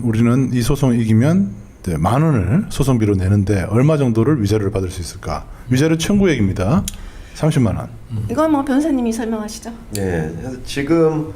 그러면 우리는 이 소송 이기면 이제 만 원을 소송비로 내는데 얼마 정도를 위자료를 받을 수 있을까? 위자료 청구액입니다. 30만 원. 이건 뭐 변호사님이 설명하시죠. 네, 그래서 지금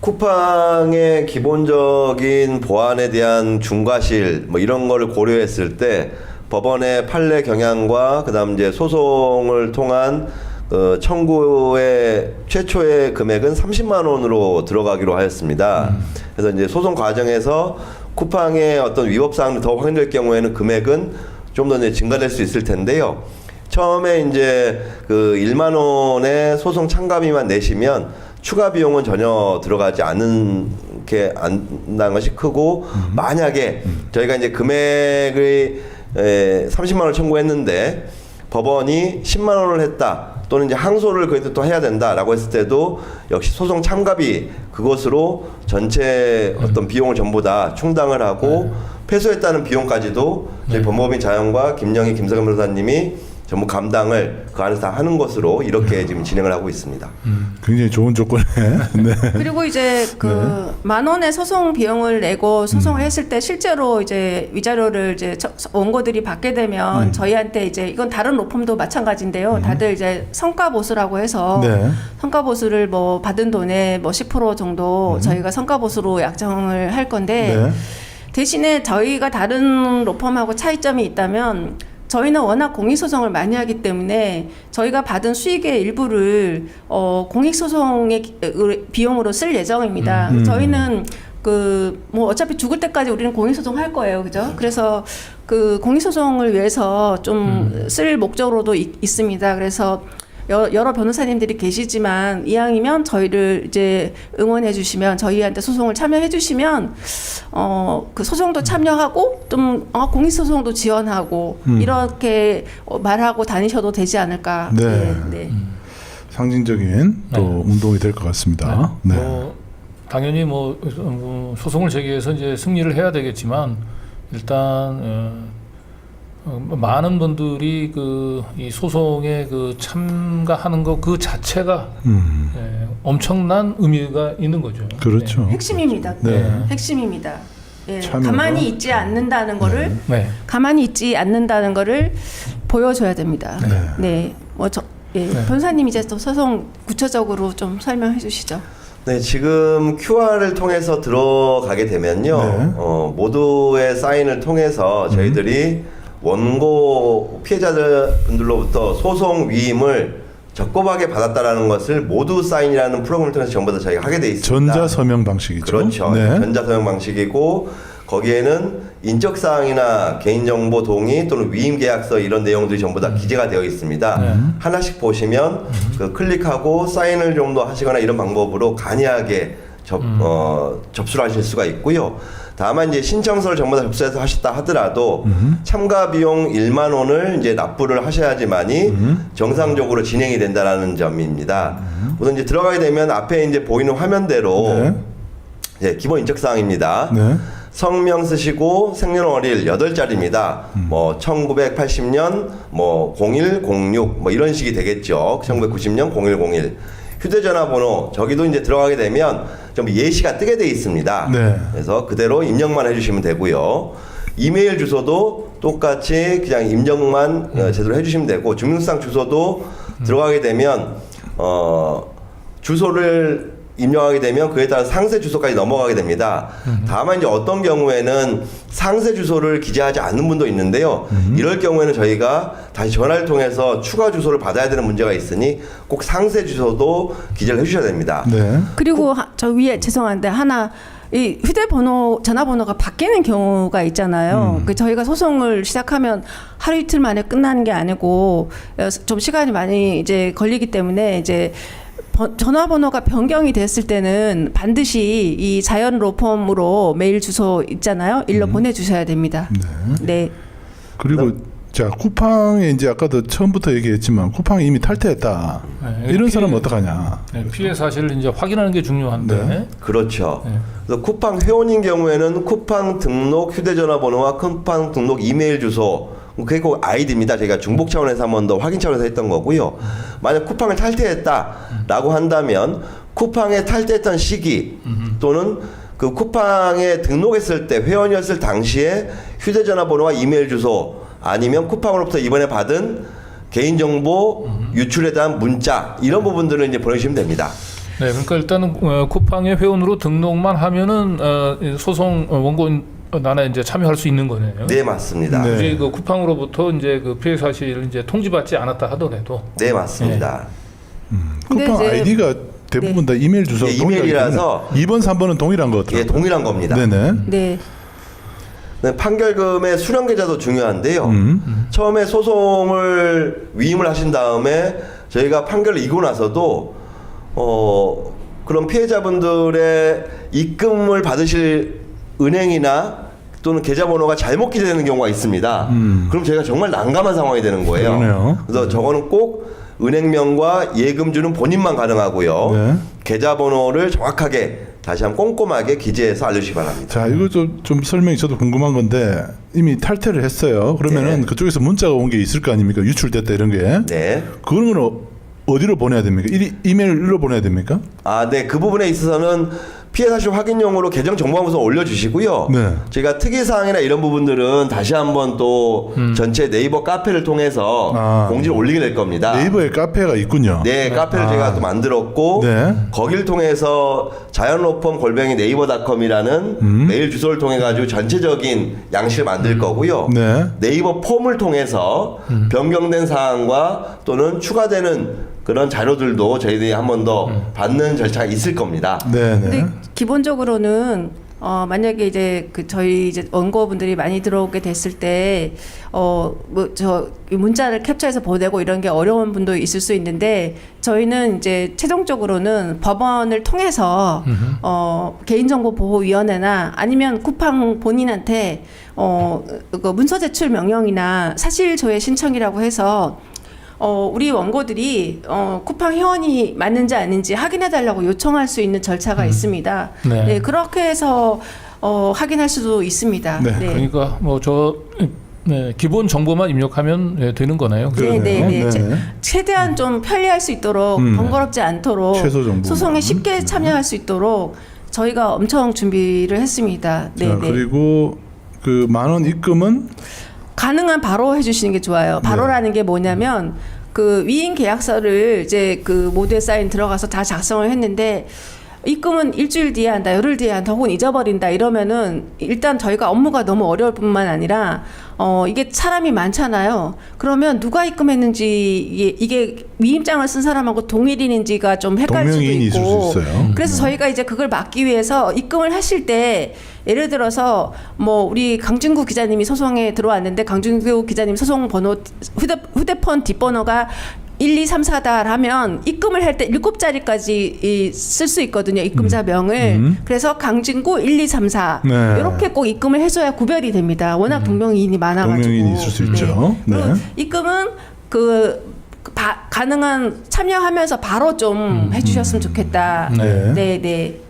쿠팡의 기본적인 보안에 대한 중과실 뭐 이런 거를 고려했을 때 법원의 판례 경향과 그다음 이제 소송을 통한 그 청구의 최초의 금액은 30만 원으로 들어가기로 하였습니다. 그래서 이제 소송 과정에서 쿠팡의 어떤 위법 사항이 더 확인될 경우에는 금액은 좀 더 이제 증가될 수 있을 텐데요. 처음에 이제 그 1만 원의 소송 참가비만 내시면 추가 비용은 전혀 들어가지 않는 게 안다는 것이 크고 만약에 저희가 이제 금액을 에, 30만 원을 청구했는데 법원이 10만 원을 했다 또는 이제 항소를 그래도 또 해야 된다라고 했을 때도 역시 소송 참가비 그것으로 전체 어떤 비용을 전부 다 충당을 하고 패소했다는 비용까지도 저희 법무법인 자연과 김영희 김석현 변호사님이 전부 감당을 그 안에서 다 하는 것으로 이렇게 지금 진행을 하고 있습니다. 굉장히 좋은 조건에. 네. 그리고 이제 그 만 원의 소송 비용을 내고 소송을 했을 때 실제로 이제 위자료를 이제 저- 원고들이 받게 되면 저희한테 이제 이건 다른 로펌도 마찬가지인데요. 다들 이제 성과 보수라고 해서 네. 성과 보수를 뭐 받은 돈의 뭐 10% 정도 저희가 성과 보수로 약정을 할 건데 네. 대신에 저희가 다른 로펌하고 차이점이 있다면 저희는 워낙 공익소송을 많이 하기 때문에 저희가 받은 수익의 일부를 어, 공익소송의 비용으로 쓸 예정입니다. 음. 저희는 그 뭐 어차피 죽을 때까지 우리는 공익소송 할 거예요, 그죠? 그래서 그 공익소송을 위해서 좀 쓸 목적으로도 있, 있습니다. 그래서 여, 여러 변호사님들이 계시지만 이왕이면 저희를 이제 응원해 주시면 저희한테 소송을 참여해 주시면 어 그 소송도 참여하고 좀 어, 공익 소송도 지원하고 음. 이렇게 어, 말하고 다니셔도 되지 않을까. 네. 네. 네. 상징적인 또 네. 운동이 될 것 같습니다. 네. 뭐 당연히 뭐 어, 소송을 제기해서 이제 승리를 해야 되겠지만 일단 어, 어, 많은 분들이 그 이 소송에 그 참가하는 것 그 자체가 음. 예, 엄청난 의미가 있는 거죠. 그렇죠. 핵심입니다. 네. 핵심입니다. 예, 참여가- 가만히 있지 않는다는 거를 네. 네. 가만히 있지 않는다는 거를 보여줘야 됩니다. 네. 네. 뭐 저, 예, 네. 변사님 이제 또 소송 구체적으로 좀 설명해 주시죠. 네, 지금 QR을 통해서 들어가게 되면요, 네. 어, 모두의 사인을 통해서 저희들이 원고 피해자들분들로부터 소송 위임을 적법하게 받았다라는 것을 모두 사인이라는 프로그램을 통해서 전부 다 저희가 하게 돼 있습니다. 전자 서명 방식이죠. 그렇죠. 네. 전자 서명 방식이고 거기에는 인적 사항이나 개인정보 동의 또는 위임 계약서 이런 내용들이 전부 다 기재가 되어 있습니다. 네. 하나씩 보시면 그 클릭하고 사인을 좀 더 하시거나 이런 방법으로 간이하게 접, 어, 접수를 하실 수가 있고요. 다만 이제 신청서를 전부 다 접수해서 하셨다 하더라도 참가 비용 1만 원을 이제 납부를 하셔야지만이 정상적으로 진행이 된다라는 점입니다. 우선 이제 들어가게 되면 앞에 이제 보이는 화면대로 네. 예, 기본 인적 사항입니다. 네. 성명 쓰시고 생년월일 8자리입니다. 뭐 1980년 뭐 0106 뭐 이런 식이 되겠죠. 1990년 0101. 휴대전화 번호 저기도 이제 들어가게 되면 좀 예시가 뜨게 돼 있습니다. 네. 그래서 그대로 입력만 해주시면 되고요. 이메일 주소도 똑같이 그냥 입력만 어, 제대로 해주시면 되고 증명상 주소도 들어가게 되면 어 주소를 입력하게 되면 그에 따라 상세 주소까지 넘어가게 됩니다. 다만 이제 어떤 경우에는 상세 주소를 기재하지 않는 분도 있는데요. 이럴 경우에는 저희가 다시 전화를 통해서 추가 주소를 받아야 되는 문제가 있으니 꼭 상세 주소도 기재를 해주셔야 됩니다. 네. 그리고 하- 저 위에 죄송한데 하나 이 휴대번호 전화번호가 바뀌는 경우가 있잖아요. 그 저희가 소송을 시작하면 하루 이틀 만에 끝나는 게 아니고 어, 좀 시간이 많이 이제 걸리기 때문에 이제 번- 전화번호가 변경이 됐을 때는 반드시 이 자연 로펌으로 메일 주소 있잖아요. 일로 보내주셔야 됩니다. 네. 그리고 자 쿠팡에 이제 아까도 처음부터 얘기했지만 쿠팡이 이미 탈퇴했다. 네, 이런 피해- 사람 은 어떡하냐? 네, 피해 사실을 이제 확인하는 게 중요한데 네. 그렇죠. 네. 그래서 쿠팡 회원인 경우에는 쿠팡 등록 휴대전화 번호와 쿠팡 등록 이메일 주소 그게 꼭 아이디입니다. 저희가 중복 차원에서 한 번 더 확인 차원에서 했던 거고요. 만약 쿠팡을 탈퇴했다라고 한다면 쿠팡에 탈퇴했던 시기 또는 그 쿠팡에 등록했을 때 회원이었을 당시에 휴대전화 번호와 이메일 주소 아니면 쿠팡으로부터 이번에 받은 개인정보 유출에 대한 문자 이런 부분들을 이제 보내주시면 됩니다. 네, 그러니까 일단은 어, 쿠팡의 회원으로 등록만 하면은 어, 이 소송 어, 원고 난에 이제 참여할 수 있는 거네요. 네 맞습니다. 네. 네, 굳이 그 쿠팡으로부터 이제 그 피해 사실을 이제 통지받지 않았다 하더라도 맞습니다. 근데 쿠팡 이제- 아이디가 대부분 다 이메일 주소 예, 이메일이라서 2번 3번은 동일한 것 같아요. 예, 동일한 겁니다. 네네. 네. 네, 판결금의 수령 계좌도 중요한데요. 음. 처음에 소송을 위임을 하신 다음에 저희가 판결을 이고 나서도 어 그런 피해자분들의 입금을 받으실 은행이나 또는 계좌번호가 잘못 기재되는 경우가 있습니다. 음. 그럼 저희가 정말 난감한 상황이 되는 거예요. 그러네요. 그래서 저거는 꼭 은행명과 예금주는 본인만 가능하고요. 네. 계좌번호를 정확하게 다시 한번 꼼꼼하게 기재해서 알려주시기 바랍니다. 자, 이거 좀, 좀 설명이 저도 궁금한 건데 이미 탈퇴를 했어요. 그러면은 네. 그쪽에서 문자가 온 게 있을 거 아닙니까? 유출됐다 이런 게. 네. 그런 건 어, 어디로 보내야 됩니까? 이, 이메일로 보내야 됩니까? 아, 네. 그 부분에 있어서는 피해 사실 확인용으로 계정 정보함으로 올려주시고요. 네. 저희가 특이사항이나 이런 부분들은 다시 한번 또 전체 네이버 카페를 통해서 아. 공지를 올리게 될 겁니다. 네이버에 카페가 있군요. 네, 카페를 아. 제가 또 만들었고 네. 거기를 통해서 자연로펌 골뱅이 네이버닷컴이라는 음. 메일 주소를 통해 가지고 전체적인 양식을 만들 거고요. 네. 네이버 폼을 통해서 변경된 사항과 또는 추가되는 그런 자료들도 저희들이 한 번 더 받는 절차가 있을 겁니다. 네, 근데 네. 기본적으로는 어 만약에 이제 그 저희 이제 원고분들이 많이 들어오게 됐을 때어뭐저 문자를 캡처해서 보내고 이런 게 어려운 분도 있을 수 있는데 저희는 이제 최종적으로는 법원을 통해서 어 개인정보 보호 위원회나 아니면 쿠팡 본인한테 어그 문서 제출 명령이나 사실 조회 신청이라고 해서 어, 우리 원고들이 어, 쿠팡 회원이 맞는지 아닌지 확인해 달라고 요청할 수 있는 절차가 있습니다. 네. 네. 그렇게 해서 어, 확인할 수도 있습니다. 네, 그러니까 뭐저 네, 기본 정보만 입력하면 예, 되는 거네요. 네, 네, 네. 네, 제- 네. 최대한 좀 편리할 수 있도록 음. 번거롭지 않도록. 소송에 쉽게 참여할 수 있도록 저희가 엄청 준비를 했습니다. 네, 자, 네. 그리고 그 만 원 입금은 가능한 바로 해주시는 게 좋아요. 바로라는 게 뭐냐면 그 위임 계약서를 이제 그 모두에 사인 들어가서 다 작성을 했는데 입금은 일주일 뒤에 한다, 열흘 뒤에 한다, 혹은 잊어버린다 이러면은 일단 저희가 업무가 너무 어려울 뿐만 아니라 어 이게 사람이 많잖아요. 그러면 누가 입금했는지 이게, 이게 위임장을 쓴 사람하고 동일인인지가 좀 헷갈릴 수도 있고 수 있어요. 그래서 저희가 이제 그걸 막기 위해서 입금을 하실 때 예를 들어서 뭐 우리 강준구 기자님이 소송에 들어왔는데 강준구 기자님 소송 번호 휴대, 휴대폰 뒷번호가 1, 2, 3, 4다 하면 입금을 할때 일곱 자리까지 쓸 수 있거든요. 입금자 명을. 음. 그래서 강진구 1, 2, 3, 4 네. 이렇게 꼭 입금을 해줘야 구별이 됩니다. 워낙 동명이인이 많아가지고. 동명이인이 있을 수 있죠. 네. 그리고 입금은 그 바- 가능한 참여하면서 바로 좀 해주셨으면 좋겠다. 네. 네, 네.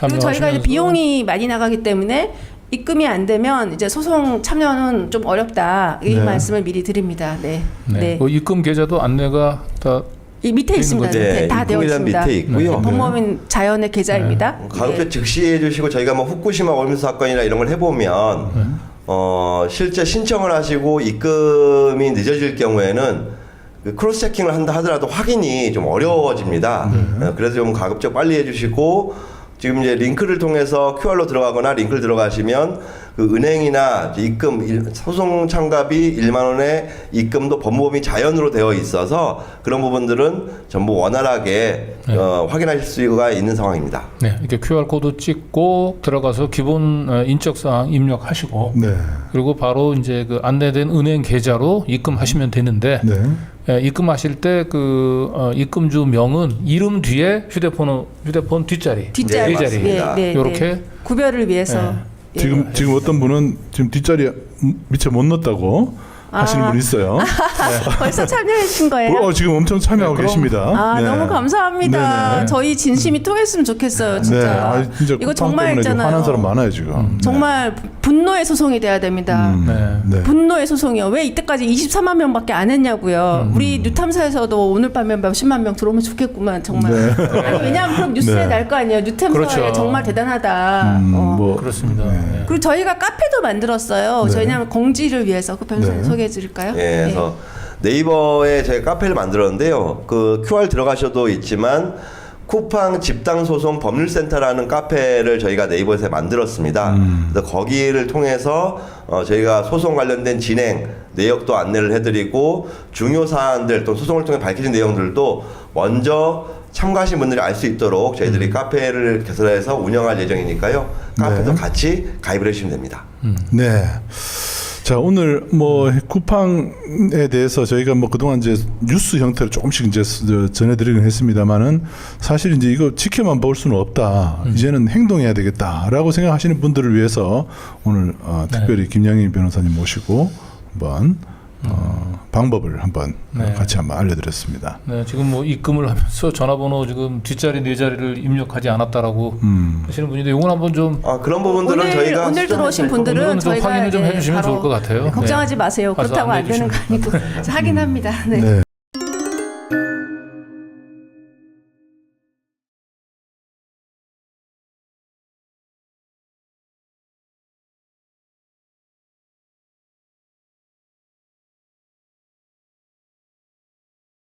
그리고 저희가 이제 비용이 많이 나가기 때문에 입금이 안 되면 이제 소송 참여는 좀 어렵다 이 네. 말씀을 미리 드립니다. 네, 네. 네. 그 입금 계좌도 안내가 다 이 밑에 있습니다. 거죠. 밑에 네, 다 되어 있습니다. 밑에 있고요. 네, 법무법인 자연의 계좌입니다. 가급적 네. 즉시 해 주시고 저희가 뭐 후쿠시마 오염수 사건이나 이런 걸 해보면 어 실제 신청을 하시고 입금이 늦어질 경우에는 그 크로스 체킹을 한다 하더라도 확인이 좀 어려워집니다. 어, 그래서 좀 가급적 빨리 해주시고 지금 이제 링크를 통해서 QR로 들어가거나 링크를 들어가시면 그 은행이나 입금 일- 소송 참가비 1만 원의 입금도 법무법인 자연으로 되어 있어서 그런 부분들은 전부 원활하게 어, 확인하실 수가 있는 상황입니다. 네, 이렇게 QR 코드 찍고 들어가서 기본 어, 인적 사항 입력하시고 네. 그리고 바로 이제 그 안내된 은행 계좌로 입금하시면 되는데 네. 예, 입금하실 때그 어, 입금주 명은 이름 뒤에 휴대폰 휴대폰 뒷자리 뒷자리, 네, 맞습니다. 네, 네, 요렇게? 네. 구별을 위해서 예. 지금 지금 어떤 분은 지금 뒷자리에 미처 못 넣었다고 하시는 아. 분이 있어요. 벌써 참여하신 거예요? 어, 지금 엄청 참여하고 네, 그럼. 계십니다. 아 네. 너무 감사합니다. 네네. 저희 진심이 통했으면 좋겠어요, 진짜. 네, 아, 진짜 이거 쿠팡 정말 때문에 지금 있잖아요. 화난 사람 많아요 지금. 정말 분노의 소송이 돼야 됩니다. 음, 네. 네. 분노의 소송이요. 왜 이때까지 24만 명밖에 안 했냐고요. 음. 우리 뉴탐사에서도 오늘 밤에 몇십만 명 들어오면 좋겠구만 정말. 아니 왜냐하면 그럼 뉴스에 네. 날 거 아니에요. 뉴탐사에 그렇죠. 정말 대단하다. 음, 어. 뭐 그렇습니다. 네. 그리고 저희가 카페도 만들었어요. 네. 저희는 공지를 위해서 그 변호사님 네. 소개 해 드릴까요? 예, 그래서 네이버에 저희가 카페를 만들었는데요. 그 QR 들어가셔도 있지만 쿠팡 집단 소송 법률센터라는 카페를 저희가 네이버에서 만들었습니다. 그래서 거기를 통해서 어, 저희가 소송 관련된 진행 내역도 안내를 해드리고 중요 사안들 또 소송을 통해 밝혀진 내용들도 먼저 참가하신 분들이 알 수 있도록 저희들이 카페를 개설해서 운영할 예정이니까요. 카페도 네. 같이 가입을 해주시면 됩니다. 네. 자 오늘 뭐 쿠팡에 대해서 저희가 뭐 그동안 이제 뉴스 형태로 조금씩 이제 스- 전해드리긴 했습니다만은 사실 이제 이거 지켜만 볼 수는 없다. 이제는 행동해야 되겠다라고 생각하시는 분들을 위해서 오늘 어, 네. 특별히 김영희 변호사님 모시고 한번 어, 방법을 한번 네. 같이 한번 알려드렸습니다. 네, 지금 뭐 입금을 하면서 전화번호 지금 뒷자리 네 자리를 입력하지 않았다고 음. 하시는 분인데 이건 한번 좀 아 그런 부분들은 오늘 저희가 오늘 들어오신 분들은 좀 저희가 확인을 좀 네, 해주시면 바로 좋을 것 같아요. 걱정하지 네. 마세요. 그렇다고 안 되는 거 아니고 확인합니다. 네. 네.